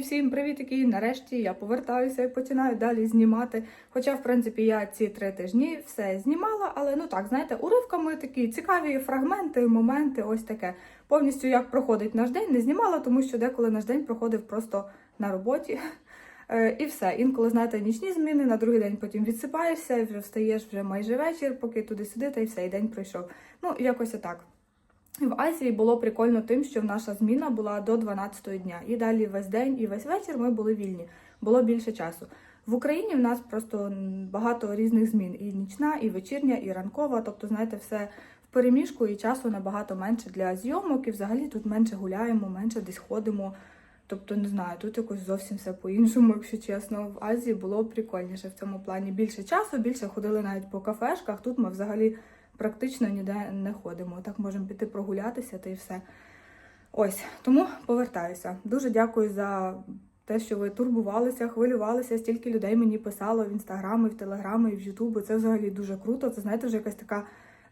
Всім привітки! Нарешті я повертаюся і починаю далі знімати. Хоча, в принципі, я ці три тижні все знімала, але ну так, знаєте, уривками такі цікаві фрагменти, моменти, ось таке. Повністю як проходить наш день, не знімала, тому що деколи наш день проходив просто на роботі. Е, І все. Інколи, знаєте, нічні зміни, на другий день потім відсипаєшся, і вже встаєш вже майже вечір, поки туди-сюди, та й все, і день пройшов. Ну, якось отак. В Азії було прикольно тим, що наша зміна була до 12 дня. І далі весь день і весь вечір ми були вільні. Було більше часу. В Україні в нас просто багато різних змін: і нічна, і вечірня, і ранкова. Тобто, знаєте, все в переміжку і часу набагато менше для зйомок, і взагалі тут менше гуляємо, менше десь ходимо. Тобто, не знаю, тут якось зовсім все по-іншому, якщо чесно. В Азії було прикольніше в цьому плані. Більше часу, більше ходили навіть по кафешках. Тут ми взагалі практично ніде не ходимо. Так можемо піти прогулятися та й все. Ось, тому повертаюся. Дуже дякую за те, що ви турбувалися, хвилювалися. Стільки людей мені писало в інстаграм, і в телеграм, і в Ютуб. Це взагалі дуже круто. Це знаєте, вже якась така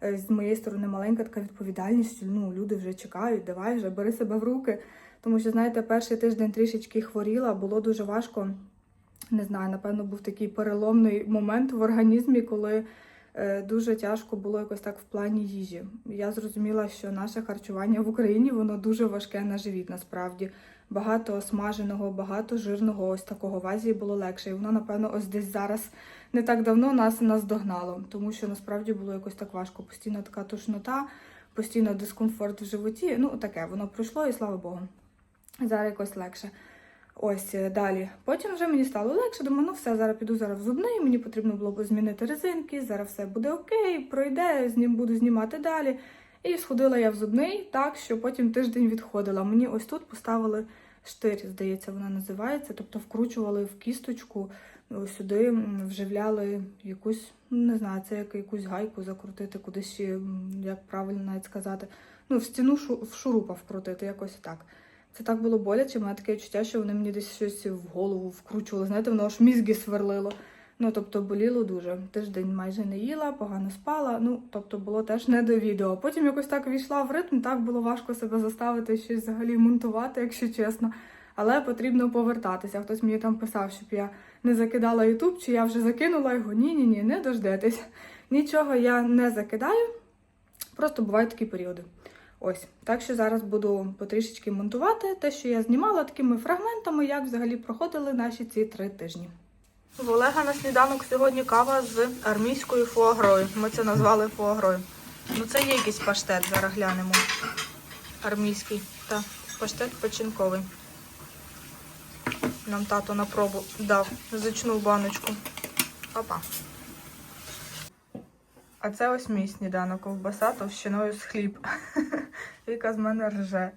е, з моєї сторони маленька така відповідальність. Ну, люди вже чекають, давай вже бери себе в руки. Тому що, знаєте, перший тиждень трішечки хворіла, було дуже важко. Не знаю, напевно, був такий переломний момент в організмі, коли дуже тяжко було якось так в плані їжі. Я зрозуміла, що наше харчування в Україні воно дуже важке на живіт, насправді. Багато смаженого, багато жирного, ось такого в Азії було легше. І воно, напевно, ось десь зараз не так давно нас наздогнало, тому що насправді було якось так важко. Постійно така тошнота, постійно дискомфорт в животі. Ну, таке, воно пройшло, і слава Богу. Зараз якось легше. Ось е, далі. Потім вже мені стало легше. Думаю, ну все, зараз піду зараз в зубний. Мені потрібно було б змінити резинки. Зараз все буде окей, пройде, з ним буду знімати далі. І сходила я в зубний так, що потім тиждень відходила. Мені ось тут поставили штир, здається, вона називається. Тобто вкручували в кісточку, ось сюди вживляли якусь, ну, не знаю, це як якусь гайку закрутити, кудись, як правильно навіть сказати. Ну, в стіну в шурупа вкрутити, якось так. Це так було боляче, у мене таке відчуття, що вони мені десь щось в голову вкручували. Знаєте, воно аж мізки сверлило. Ну, тобто, боліло дуже. Тиждень майже не їла, погано спала. Ну, тобто, було теж не до відео. Потім якось так війшла в ритм, так було важко себе заставити щось взагалі монтувати, якщо чесно. Але потрібно повертатися. Хтось мені там писав, щоб я не закидала Ютуб, чи я вже закинула його. Ні, ні, ні, не дождетесь. Нічого я не закидаю. Просто бувають такі періоди. Ось, так що зараз буду потрішечки монтувати те, що я знімала такими фрагментами, як взагалі проходили наші ці три тижні. В Олега на сніданок сьогодні кава з армійською фуагрою. Ми це назвали фуагрою. Ну це є якийсь паштет, зараз глянемо. Армійський. Так, паштет печінковий. Нам тато на пробу дав зачну баночку. Опа. А це ось мій сніданок ковбаса товщиною з хліб. Віка з мене рже.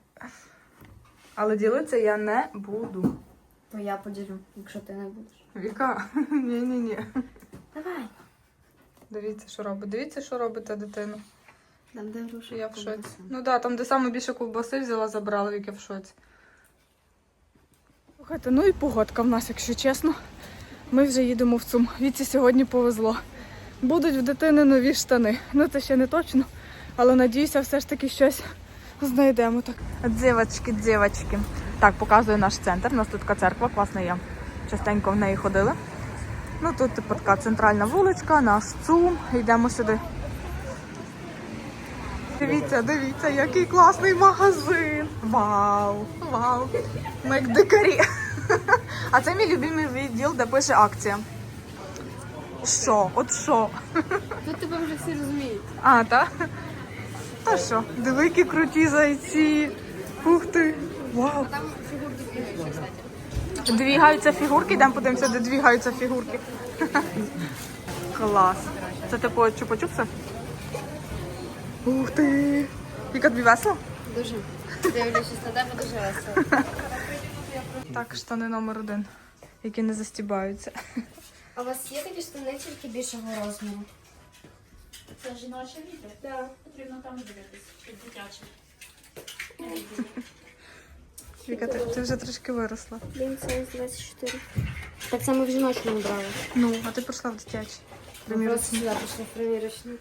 Але ділитися я не буду. То я поділю, якщо ти не будеш. Віка, ні-ні-ні. Давай. Дивіться, що робить. Дивіться, що робите дитину. Там де гроші. Я в шоці. Ну так, да, там, де саме більше ковбаси взяла, забрала, Віка в шоці. Слухайте, ну і погодка в нас, якщо чесно. Ми вже їдемо в ЦУМ. Віці сьогодні повезло. Будуть в дитини нові штани. Ну це ще не точно, але надіюся, все ж таки щось знайдемо. Так. Дзівочки, дзівочки. Так, показую наш центр. У нас тут така церква, класна є. Частенько в неї ходили. Ну тут типу така центральна вуличка, наш ЦУМ. Йдемо сюди. Дивіться, дивіться, який класний магазин. Вау! Вау! Ми як дикарі. А це мій любимий відділ, де пише акція. Що? От що? Тут тебе вже всі розуміють. А, так? Та що? Диви, які круті зайці. Ух ти! Вау! Там фігурки прийшли, кстати. Двігаються фігурки, йдемо подивимося, де двігаються фігурки. Клас. Це типу чупа-чупси? Ух ти! Віка, тобі весело? Дуже. Дивлячись на тебе дуже весело. Так, штани номер один, які не застібаються. А у вас є такі штани тільки більшого розміру? Це жіноче відео? Так. Потрібно там дивитись, чи дитяче. Віка, ти, ти вже трошки виросла. Блін, це 24. Так само в жіночному брали. Ну, а ти прийшла в дитячий. Просто сюди пішли в примірочну.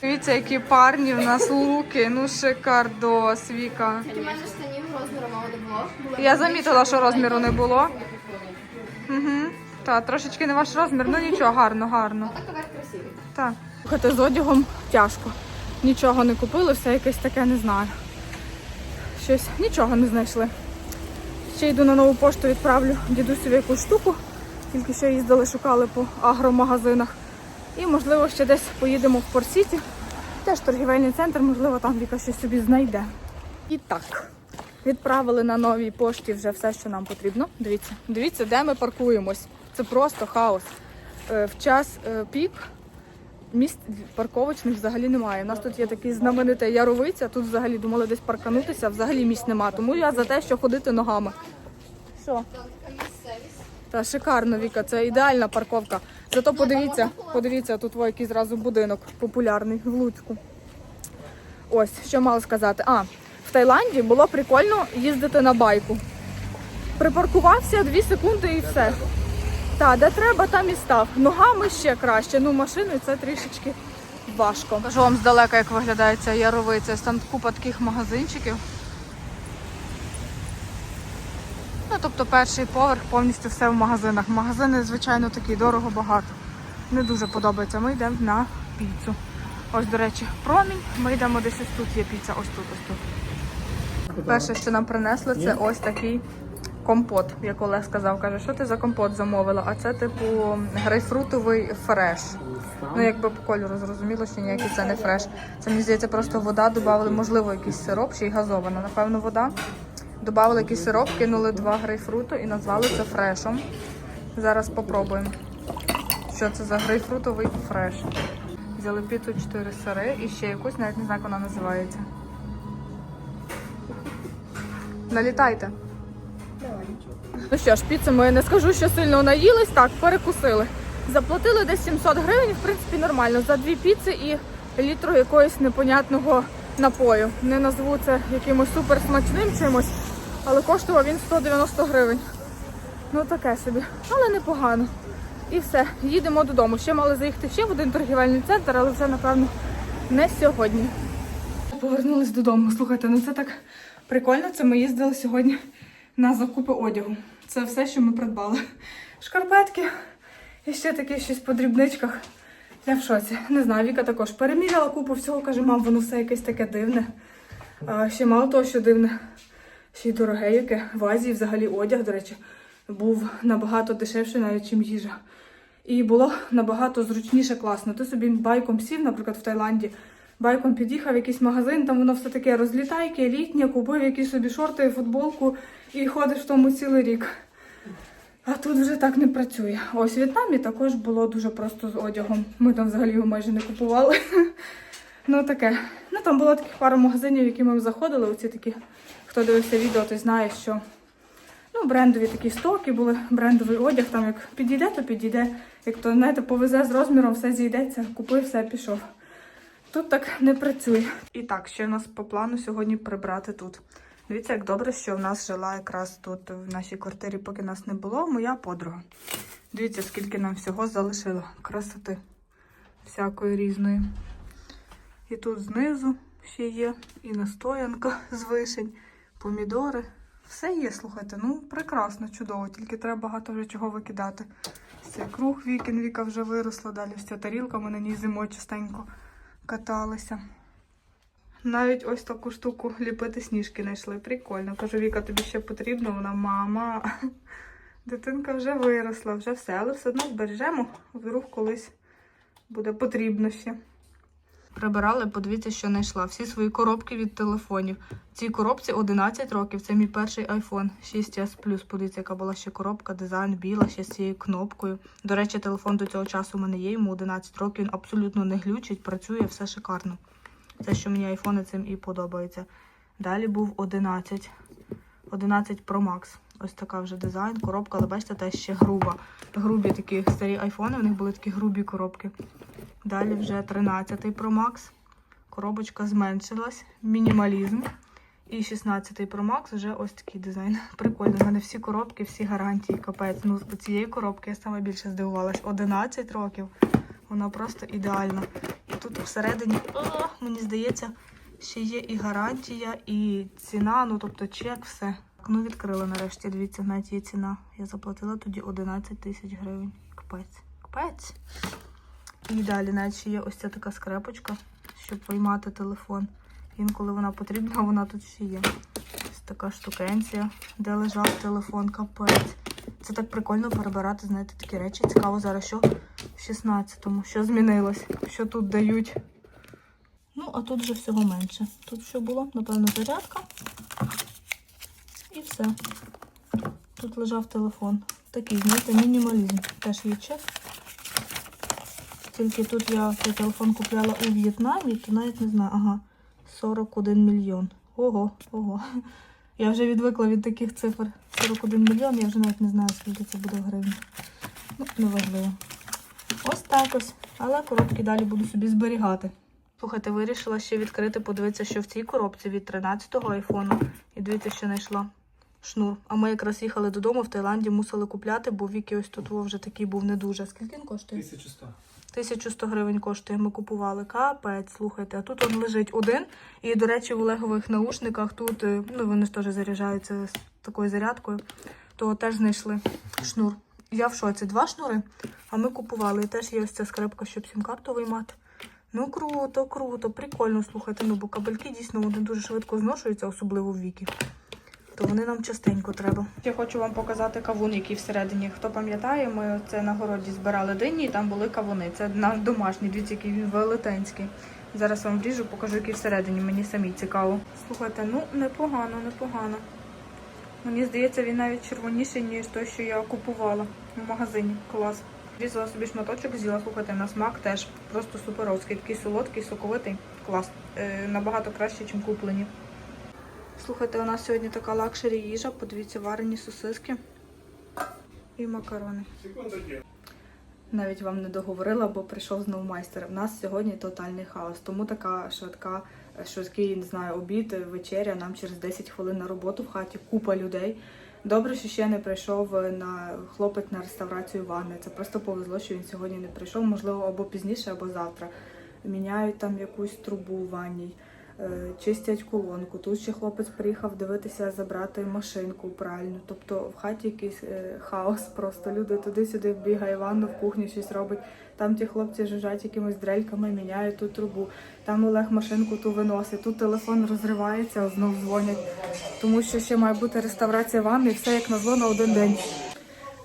Дивіться, які парні в нас луки. Ну, шикардос, Віка. У мене штанів розміру мало не. Було Я замітила, що розміру не було. Угу. Та, трошечки не ваш розмір, ну нічого, гарно, гарно. так тепер красиві. Так. Слухайте, з одягом тяжко. Нічого не купили, все якесь таке не знаю. Щось нічого не знайшли. Ще йду на нову пошту, відправлю дідусеві якусь штуку. Тільки що їздили, шукали по агромагазинах. І, можливо, ще десь поїдемо в Порсіті. Теж торгівельний центр, можливо, там Віка щось собі знайде. І так, відправили на новій пошті вже все, що нам потрібно. Дивіться, дивіться, де ми паркуємось. Це просто хаос. Е, В час е, пік місць парковочних взагалі немає. У нас тут є такий знаменитий яровиця, тут взагалі думали десь парканутися, взагалі місць нема. Тому я за те, що ходити ногами. Місцевість. Та шикарно, Віка, це ідеальна парковка. Зато подивіться, подивіться, тут во який зразу будинок популярний в Луцьку. Ось, що мала сказати. А, в Таїланді було прикольно їздити на байку. Припаркувався 2 секунди і все. Так, де треба, там і став. Ногами ще краще. Ну, машиною це трішечки важко. Кажу вам здалека, як виглядає ця яровиця. Там купа таких магазинчиків. Ну, тобто перший поверх повністю все в магазинах. Магазини, звичайно, такі дорого багато. Не дуже подобається. Ми йдемо на піцу. Ось, до речі, промінь. Ми йдемо десь ось тут є піца, ось тут, ось тут. Перше, що нам принесли, це ось такий компот, як Олег сказав. Каже, що ти за компот замовила? А це, типу, грейпфрутовий фреш. Ну, якби по кольору зрозуміло, що ніякий це не фреш. Це мені здається, просто вода додали, можливо, якийсь сироп, ще й газована. Напевно, вода. Добавили якийсь сироп, кинули два грейпфруту і назвали це фрешом. Зараз попробуємо, що це за грейпфрутовий фреш. Взяли піцу 4 сири і ще якусь, навіть не знаю, як вона називається. Налітайте. Ну що ж, піцу ми не скажу, що сильно наїлись, так, перекусили. Заплатили десь 700 гривень, в принципі, нормально. За дві піци і літру якогось непонятного напою. Не назву це якимось супер смачним чимось, але коштував він 190 гривень. Ну таке собі, але непогано. І все, їдемо додому. Ще мали заїхати ще в один торгівельний центр, але вже, напевно, не сьогодні. Повернулись додому. Слухайте, ну це так прикольно. Це ми їздили сьогодні на закупи одягу. Це все, що ми придбали. Шкарпетки і ще таке щось по дрібничках. Я в шоці. Не знаю, Віка також переміряла купу всього, каже, мам, воно все якесь таке дивне. А ще мало того, що дивне, ще й дороге яке. В Азії взагалі одяг, до речі, був набагато дешевший, навіть чим їжа. І було набагато зручніше, класно. Ти собі байком сів, наприклад, в Таїланді, байком під'їхав в якийсь магазин, там воно все таке розлітайке, літнє, купив якісь собі шорти, футболку і ходиш в тому цілий рік. А тут вже так не працює. Ось в В'єтнамі також було дуже просто з одягом. Ми там взагалі його майже не купували. Ну таке. Ну там було таких пару магазинів, в які ми заходили. Оці такі, хто дивився відео, той знає, що ну, брендові такі стоки були, брендовий одяг, там як підійде, то підійде. Як то, знаєте, повезе з розміром, все зійдеться, купив, все, пішов. Тут так не працює. І так, ще в нас по плану сьогодні прибрати тут. Дивіться, як добре, що в нас жила якраз тут в нашій квартирі, поки нас не було, моя подруга. Дивіться, скільки нам всього залишило. Красоти всякої різної. І тут знизу ще є і настоянка з вишень, помідори. Все є, слухайте, ну прекрасно, чудово, тільки треба багато вже чого викидати. Цей круг вікін, віка вже виросла, далі ця тарілка, ми на ній зимою частенько каталися. Навіть ось таку штуку ліпити сніжки знайшли. Прикольно. Кажу, Віка, тобі ще потрібно. Вона мама. Дитинка вже виросла, вже все, але все одно збережемо. Вдруг колись буде потрібно ще. Прибирали, подивіться, що знайшла. Всі свої коробки від телефонів. В цій коробці 11 років. Це мій перший iPhone 6s Plus. Подивіться, яка була ще коробка, дизайн біла, ще з цією кнопкою. До речі, телефон до цього часу у мене є, йому 11 років. Він абсолютно не глючить, працює, все шикарно. Це, що мені айфони цим і подобається. Далі був 11. 11 Pro Max. Ось така вже дизайн, коробка, але бачите, теж ще груба. Грубі такі старі айфони, у них були такі грубі коробки. Далі вже 13 Pro Max. Коробочка зменшилась, мінімалізм. І 16 Pro Max вже ось такий дизайн. Прикольно. У мене всі коробки, всі гарантії. Капець. Ну, з цієї коробки я саме більше здивувалась. 11 років. Вона просто ідеальна. І тут всередині, о, мені здається, ще є і гарантія, і ціна, ну тобто чек, все. Ну, відкрили нарешті. Дивіться, навіть є ціна. Я заплатила тоді 11 тисяч гривень. Капець. Капець. І далі навіть є ось ця така скрепочка, щоб виймати телефон. Інколи вона потрібна, вона тут ще є. Ось така штукенція, де лежав телефон, капець. Це так прикольно перебирати, знаєте, такі речі. Цікаво зараз, що в 16-му, що змінилось, що тут дають. Ну, а тут вже всього менше. Тут що було? Напевно, зарядка. І все. Тут лежав телефон. Такий, знаєте, мінімалізм. Теж є чек. Тільки тут я цей телефон купляла у В'єтнамі, то навіть не знаю, ага, 41 мільйон. Ого, ого. Я вже відвикла від таких цифр. 41 мільйон, я вже навіть не знаю, скільки це буде в гривні. Ну, неважливо. Ось так ось. Але коробки далі буду собі зберігати. Слухайте, вирішила ще відкрити, подивитися, що в цій коробці від 13-го айфону. І дивіться, що знайшла. Шнур. А ми якраз їхали додому в Таїланді, мусили купляти, бо Вікі ось тут вже такий був не дуже. Скільки він коштує? 1100. 1100 гривень коштує. Ми купували капець, слухайте. А тут он лежить один. І, до речі, в Олегових наушниках тут, е, ну вони ж теж заряджаються з такою зарядкою, то теж знайшли шнур. Я в шоці. Два шнури, а ми купували. І теж є ось ця скрепка, щоб сім-карту виймати. Ну круто, круто, прикольно, слухайте. Ну, бо кабельки дійсно вони дуже швидко зношуються, особливо в віки. То вони нам частенько треба. Я хочу вам показати кавун, який всередині. Хто пам'ятає, ми це на городі збирали дині, і там були кавуни. Це наш домашній, дивіться, який він велетенський. Зараз вам вріжу, покажу, який всередині. Мені самі цікаво. Слухайте, ну непогано, непогано. Мені здається, він навіть червоніший, ніж той, що я купувала в магазині. Клас. Різала собі шматочок, з'їла, слухайте, на смак теж просто суперовський, такий солодкий, соковитий. Клас. Е, набагато краще, ніж куплені. Слухайте, у нас сьогодні така лакшері їжа. Подивіться, варені сосиски і макарони. Навіть вам не договорила, бо прийшов знову майстер. У нас сьогодні тотальний хаос. Тому така швидка, швидкий, не знаю, обід, вечеря. Нам через 10 хвилин на роботу в хаті купа людей. Добре, що ще не прийшов на хлопець на реставрацію ванни. Це просто повезло, що він сьогодні не прийшов. Можливо, або пізніше, або завтра. Міняють там якусь трубу в ванній, чистять колонку. Тут ще хлопець приїхав дивитися, забрати машинку пральну. Тобто в хаті якийсь е, хаос. Просто люди туди-сюди бігає ванну, в кухню щось робить. Там ті хлопці жужжать якимись дрельками, міняють ту трубу. Там Олег машинку ту виносить. Тут телефон розривається, знов дзвонять. Тому що ще має бути реставрація ванни, і все як назло на один день.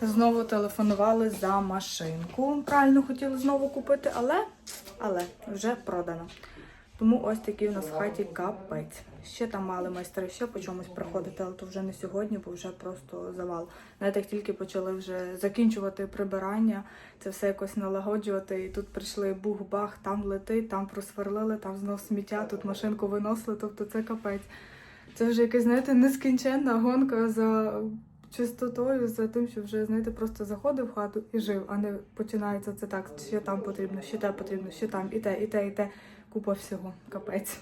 Знову телефонували за машинку. Правильно хотіли знову купити, але, але вже продано. Тому ось такий у нас в хаті капець. Ще там мали майстри ще по чомусь приходити, але то вже не сьогодні, бо вже просто завал. Навіть як тільки почали вже закінчувати прибирання, це все якось налагоджувати. І тут прийшли бух-бах, там летить, там просверлили, там знов сміття, тут машинку виносили. Тобто це капець. Це вже якась, знаєте, нескінченна гонка за чистотою, за тим, що вже, знаєте, просто заходив в хату і жив, а не починається це так, ще там потрібно, ще те потрібно, ще там, і те, і те, і те. Купа всього. Капець.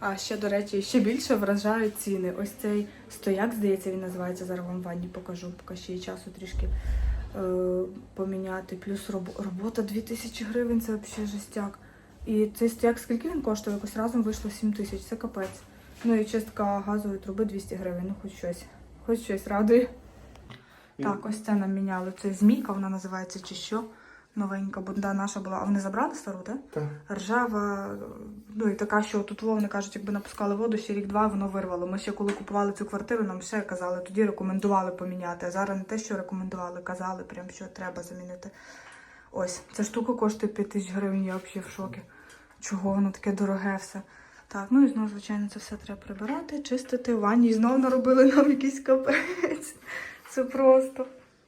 А ще, до речі, ще більше вражають ціни. Ось цей стояк, здається, він називається. Зараз вам в ванні покажу, поки ще є часу трішки е, поміняти. Плюс роб- робота 2000 гривень, це взагалі жестяк. І цей стояк, скільки він коштує? Якось разом вийшло 7 тисяч, це капець. Ну і чистка газової труби 200 гривень, ну хоч щось. Хоч щось радує. Так, ось це нам міняли. Це змійка, вона називається чи що. Новенька, бо да, наша була. А вони забрали стару, так? Так. Ржава, ну і така, що тут вони кажуть, якби напускали воду, ще рік-два воно вирвало. Ми ще коли купували цю квартиру, нам ще казали, тоді рекомендували поміняти. А зараз не те, що рекомендували, казали, прям що треба замінити. Ось, ця штука коштує 5 тисяч гривень, я взагалі в шокі. Чого воно таке дороге все. Так, ну і знову, звичайно, це все треба прибирати, чистити. В ванні знову наробили нам якийсь капець. Це просто.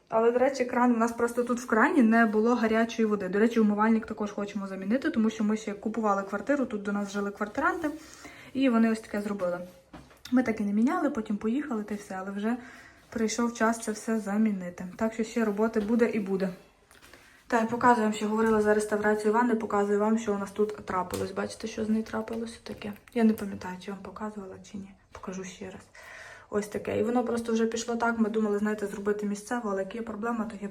Але, до речі, кран у нас просто тут в крані не було гарячої води. До речі, умивальник також хочемо замінити, тому що ми ще купували квартиру, тут до нас жили квартиранти, і вони ось таке зробили. Ми так і не міняли, потім поїхали та все, але вже прийшов час це все замінити. Так що ще роботи буде і буде. Так, показуємо, що говорила за реставрацію ванни, показую вам, що у нас тут трапилось. Бачите, що з нею трапилося таке? Я не пам'ятаю, чи вам показувала чи ні. Покажу ще раз. Ось таке. І воно просто вже пішло так. Ми думали, знаєте, зробити місцево, але як є проблема, то є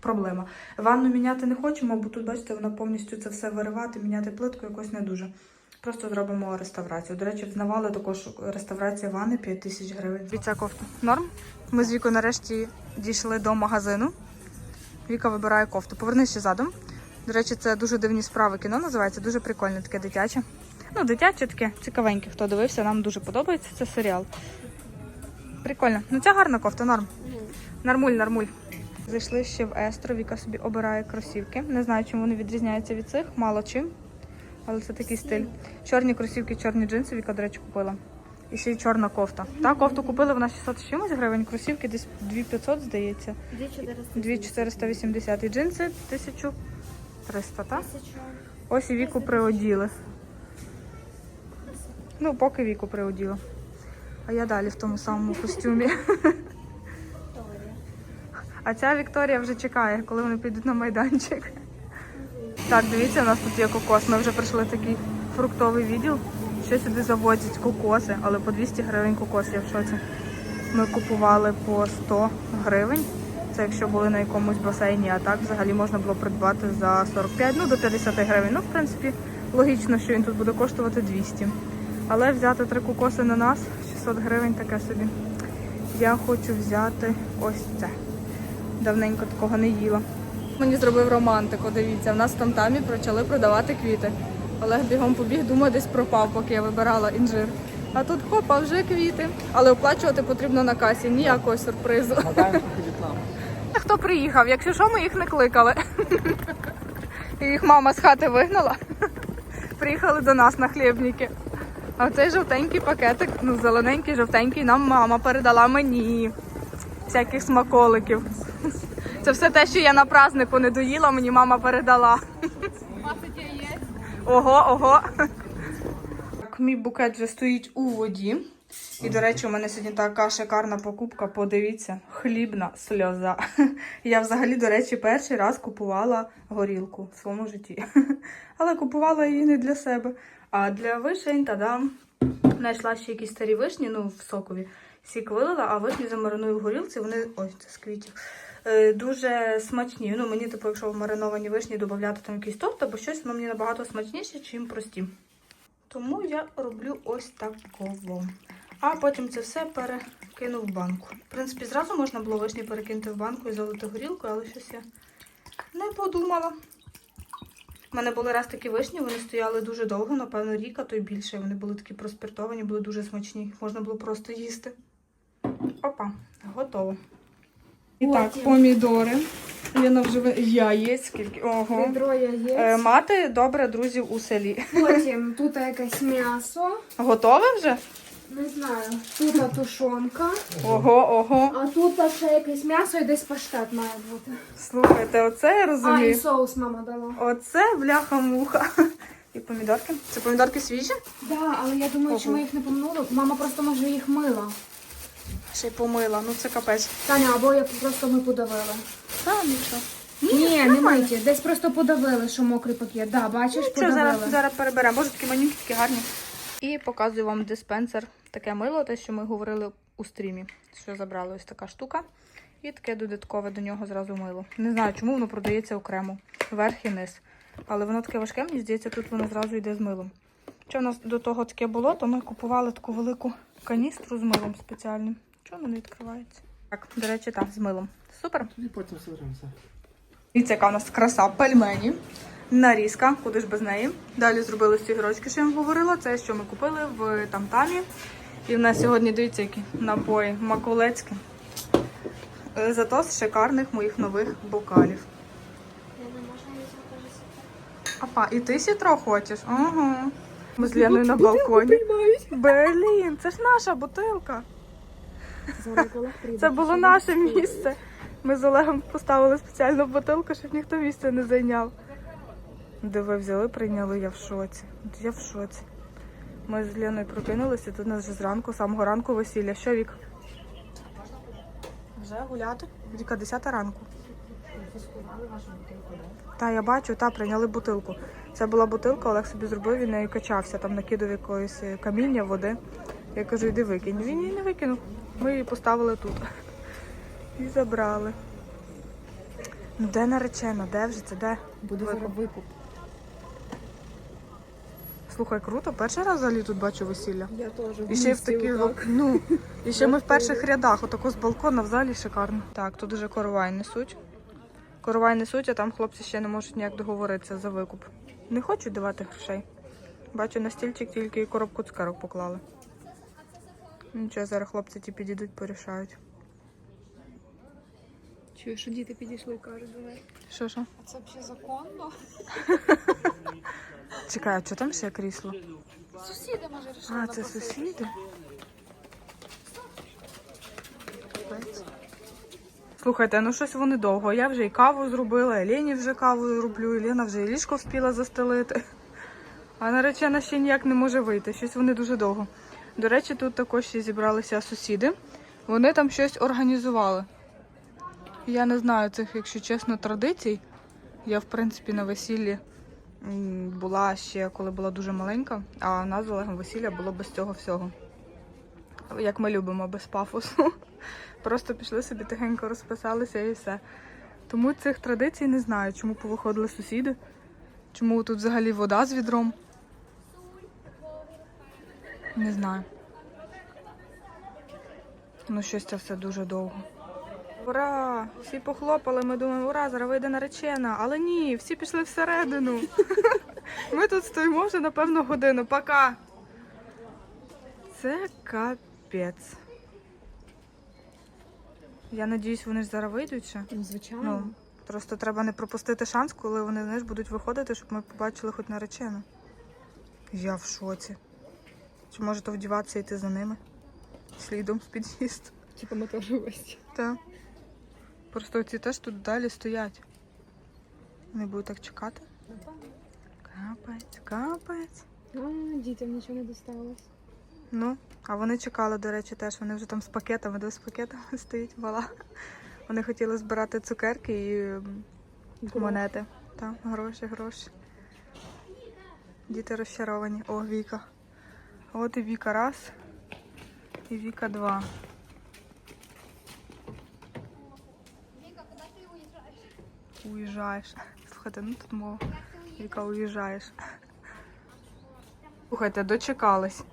проблема. Ванну міняти не хочемо, бо тут, бачите, вона повністю це все виривати, міняти плитку якось не дуже. Просто зробимо реставрацію. До речі, взнавали також реставрація ванни 5 тисяч гривень. Віця кофта. Норм? Ми з Вікою нарешті дійшли до магазину. Віка вибирає кофту. Повернись ще задом. До речі, це дуже дивні справи кіно називається, дуже прикольне, таке дитяче. Ну, дитяче таке цікавеньке. Хто дивився, нам дуже подобається. Це серіал. Прикольно. Ну, ця гарна кофта, норм. Нормуль, нормуль. Зайшли ще в Естро. Віка собі обирає кросівки. Не знаю, чим вони відрізняються від цих, мало чим. Але це такий стиль. Чорні кросівки, чорні джинси, Віка, до речі, купила. І ще й чорна кофта. Та кофту купили вона 600 з чимось гривень, кросівки десь 2500, здається. 2480 і джинси 1300, так? Ось і віку приоділи. Ну, поки віку приоділи. А я далі в тому самому костюмі. А ця Вікторія вже чекає, коли вони підуть на майданчик. Так, дивіться, у нас тут є кокос. Ми вже прийшли в такий фруктовий відділ. Що сюди завозять кокоси, але по 200 гривень кокос, я в шоці. Ми купували по 100 гривень. Це якщо були на якомусь басейні, а так взагалі можна було придбати за 45, ну до 50 гривень. Ну, в принципі, логічно, що він тут буде коштувати 200. Але взяти три кокоси на нас 600 гривень таке собі. Я хочу взяти ось це. Давненько такого не їла. Мені зробив романтику, дивіться, в нас в тамтамі почали продавати квіти. Олег бігом побіг, думаю, десь пропав, поки я вибирала інжир. А тут хопа, вже квіти. Але оплачувати потрібно на касі, ніякого сюрпризу. Хто приїхав? Якщо що, ми їх не кликали. Їх мама з хати вигнала. Приїхали до нас на хлібники. А цей жовтенький пакетик, ну зелененький, жовтенький, нам мама передала мені всяких смаколиків. Це все те, що я на празднику не доїла, мені мама передала. Ого, ого. Так, мій букет вже стоїть у воді. І, до речі, у мене сьогодні така шикарна покупка. Подивіться, хлібна сльоза. Я взагалі, до речі, перший раз купувала горілку в своєму житті. Але купувала її не для себе, а для вишень та. Знайшла ще якісь старі вишні, ну, в сокові. Сік вилила, а вишні замариную в горілці, вони ось це з квітів. Е, Дуже смачні. Ну, мені, типу, якщо в мариновані вишні додати там якийсь торт або щось, воно мені набагато смачніше, чим прості. Тому я роблю ось такого. А потім це все перекину в банку. В принципі, зразу можна було вишні перекинути в банку і залити горілкою, але щось я не подумала. У мене були раз такі вишні, вони стояли дуже довго, напевно, рік, а то й більше. Вони були такі проспиртовані, були дуже смачні. Їх можна було просто їсти. Опа, готово. І так, Потім. помідори. Я вже яєць, скільки. Ого. Відро Е, яєць. мати добре друзів у селі. Потім тут якесь м'ясо. Готове вже? Не знаю. Тут тушонка. Ого, ого. А тут ще якесь м'ясо і десь паштет має бути. Слухайте, оце я А, і розумію. соус мама дала. Оце бляха-муха. І помідорки. Це помідорки свіжі? Да, але я думаю, чи ми їх не помнули. Мама просто може їх мила. Ще й помила, ну це капець. Таня, або я просто ми подавили. Та нічого. Ні, не миті. Десь просто подавили, що мокрий пакет. Да, бачиш, Це подавили. зараз, зараз переберемо. Боже, такі маленькі, такі гарні. І показую вам диспенсер. Таке мило, те, що ми говорили у стрімі. Що забрали ось така штука. І таке додаткове до нього зразу мило. Не знаю, чому воно продається окремо. Верх і низ. Але воно таке важке, мені здається, тут воно зразу йде з милом. Що у нас до того таке було, то ми купували таку велику каністру з милом спеціальним. Чого воно не відкривається? Так, до речі, так, з милом. Супер. І потім соберемося. Дивіться, яка у нас краса пельмені. Нарізка, куди ж без неї. Далі зробили ці гірочки, що я вам говорила. Це що ми купили в тамтамі. І в нас сьогодні, дивіться, які напої макулецькі. Е, Зато з шикарних моїх нових бокалів. Апа, і ти сітро хочеш? Ага. Ми з Леною на балконі. Блін, це ж наша бутилка. Це було наше місце. Ми з Олегом поставили спеціальну бутилку, щоб ніхто місце не зайняв. Диви, взяли, прийняли, я в шоці. Я в шоці. Ми з Леною прокинулися, тут у нас вже зранку, самого ранку весілля. Що вік? Вже гуляти? Віка, 10 ранку. Та, я бачу, та, прийняли бутилку. Це була бутилка, Олег собі зробив, він нею качався, там накидав якоїсь е, каміння, води. Я кажу, йди викинь. Він її не викинув. Ми її поставили тут. І забрали. Ну де наречена? Де вже це? Де? Буде Викуп. викуп. Слухай, круто. Перший раз взагалі тут бачу весілля. Я теж. І ще в таких, ну, і ще ми в перших рядах, отако з балкона в залі шикарно. Так, тут уже коровай несуть. Коровай несуть, а там хлопці ще не можуть ніяк договоритися за викуп. Не хочуть давати грошей. Бачу, на стільчик тільки коробку цукерок поклали. Нічого, зараз хлопці ті підійдуть, порішають. Чую, що діти підійшли, кажуть до неї. Що що? А це взагалі законно? Чекай, а що там ще крісло? Сусіди, може, рішили А, це сусіди. Слухайте, ну щось вони довго. Я вже і каву зробила, і Лені вже каву роблю, і Лена вже і ліжко вспіла застелити. А наречена ще ніяк не може вийти. Щось вони дуже довго. До речі, тут також ще зібралися сусіди. Вони там щось організували. Я не знаю цих, якщо чесно, традицій. Я, в принципі, на весіллі була ще коли була дуже маленька, а у нас з Олегом весілля було без цього всього. Як ми любимо, без пафосу. Просто пішли собі тихенько розписалися і все. Тому цих традицій не знаю, чому повиходили сусіди, чому тут взагалі вода з відром. Не знаю. Ну, щось це все дуже довго. Ура! Всі похлопали, ми думаємо, ура, зараз вийде наречена. Але ні, всі пішли всередину. Ми тут стоїмо вже, напевно, годину. Пока. Це капець. Я надіюсь, вони ж зараз вийдуть ще. Ну, звичайно. Ну, просто треба не пропустити шанс, коли вони знаєш, будуть виходити, щоб ми побачили хоч наречену. Я в шоці. Чи може то вдіватися і йти за ними? Слідом в під'їзд. Типа ми теж гості. Так. Просто ці теж тут далі стоять. Не будуть так чекати. Капець, капець. А, дітям нічого не досталось. Ну, а вони чекали, до речі, теж. Вони вже там з пакетами, де з пакетами стоїть вала. Вони хотіли збирати цукерки і м, монети. Так, гроші, гроші. Діти розчаровані. О, Віка. От і Віка раз. І Віка два. Уїжджаєш. Слухайте, ну тут мова. Віка, уїжджаєш. Слухайте, дочекались.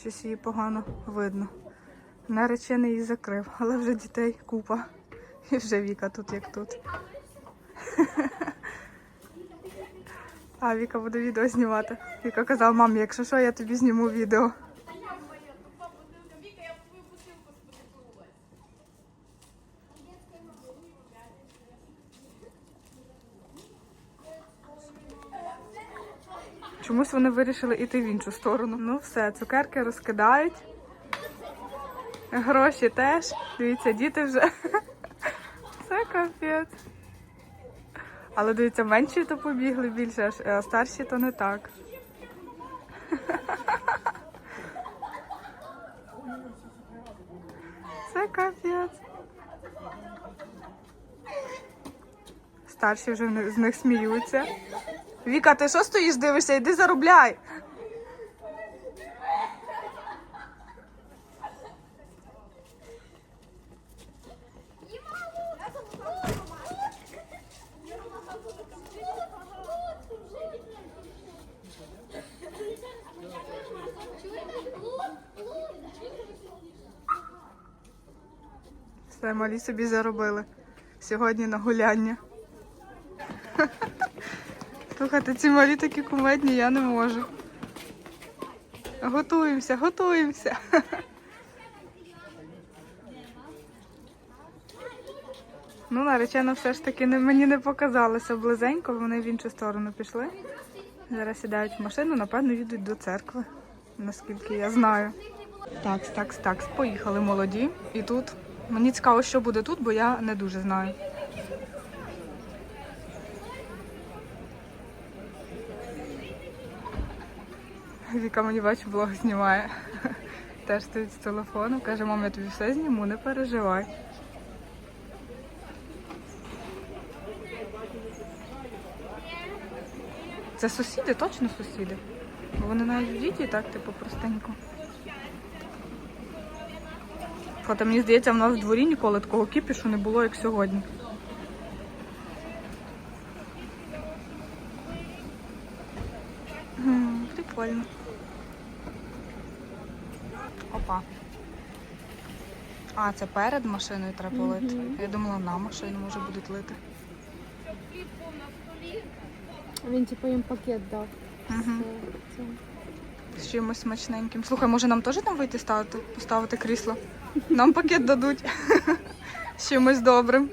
Щось її погано видно. Наречений її закрив, але вже дітей купа. І вже Віка тут як тут. А Віка буде відео знімати. Віка казала, мам, якщо що, я тобі зніму відео. Чомусь вони вирішили йти в іншу сторону. Ну все, цукерки розкидають. Гроші теж. Дивіться, діти вже. Капець. Але дивіться, менші то побігли більше, а старші то не так. Це капець. Старші вже з них сміються. Віка, ти що стоїш, дивишся? Йди заробляй. Все, малі собі заробили. Сьогодні на гуляння. Слухайте, ці малі такі кумедні, я не можу. Готуємося, готуємося. Ну, наречено все ж таки не, мені не показалося близенько, вони в іншу сторону пішли. Зараз сідають в машину, напевно, їдуть до церкви, наскільки я знаю. Так, так, так, поїхали молоді. І тут мені цікаво, що буде тут, бо я не дуже знаю. Віка мені бачу, блог знімає. теж стоїть з телефоном, каже, мам, я тобі все зніму, не переживай. Це сусіди, точно сусіди. Бо вони навіть в діті так, типу, простенько. Хоча мені здається, в нас в дворі ніколи такого кіпішу не було, як сьогодні. М, Прикольно. Опа. А, це перед машиною треба лити. Я думала, на машину може будуть лити. Він типу їм пакет дав. Угу. З чимось смачненьким. Слухай, може нам теж там вийти ставити, поставити крісло? Нам пакет дадуть. З чимось добрим.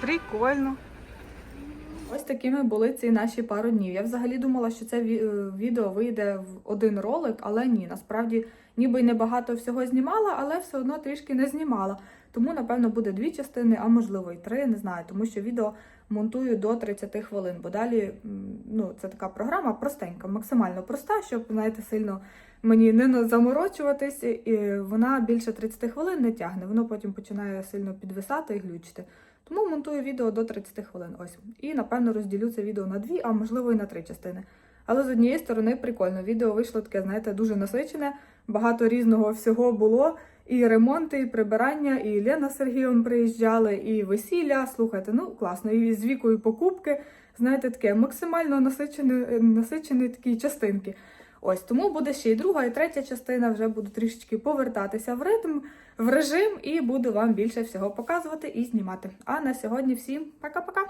Прикольно. Ось такими були ці наші пару днів. Я взагалі думала, що це е, відео вийде в один ролик, але ні, насправді ніби й небагато всього знімала, але все одно трішки не знімала. Тому, напевно, буде дві частини, а можливо й три, не знаю, тому що відео монтую до 30 хвилин, бо далі ну, це така програма простенька, максимально проста, щоб, знаєте, сильно мені не заморочуватись, і вона більше 30 хвилин не тягне. Воно потім починає сильно підвисати і глючити. Тому монтую відео до 30 хвилин. Ось. І напевно розділю це відео на дві, а можливо і на три частини. Але з однієї сторони прикольно. Відео вийшло таке, знаєте, дуже насичене, багато різного всього було. І ремонти, і прибирання, і Лена з Сергієм приїжджали, і весілля. Слухайте, ну класно, і з вікою покупки. Знаєте, таке максимально насичене, насичені такі частинки. Ось тому буде ще й друга, і третя частина. Вже буду трішечки повертатися в ритм, в режим, і буду вам більше всього показувати і знімати. А на сьогодні всім пока-пока!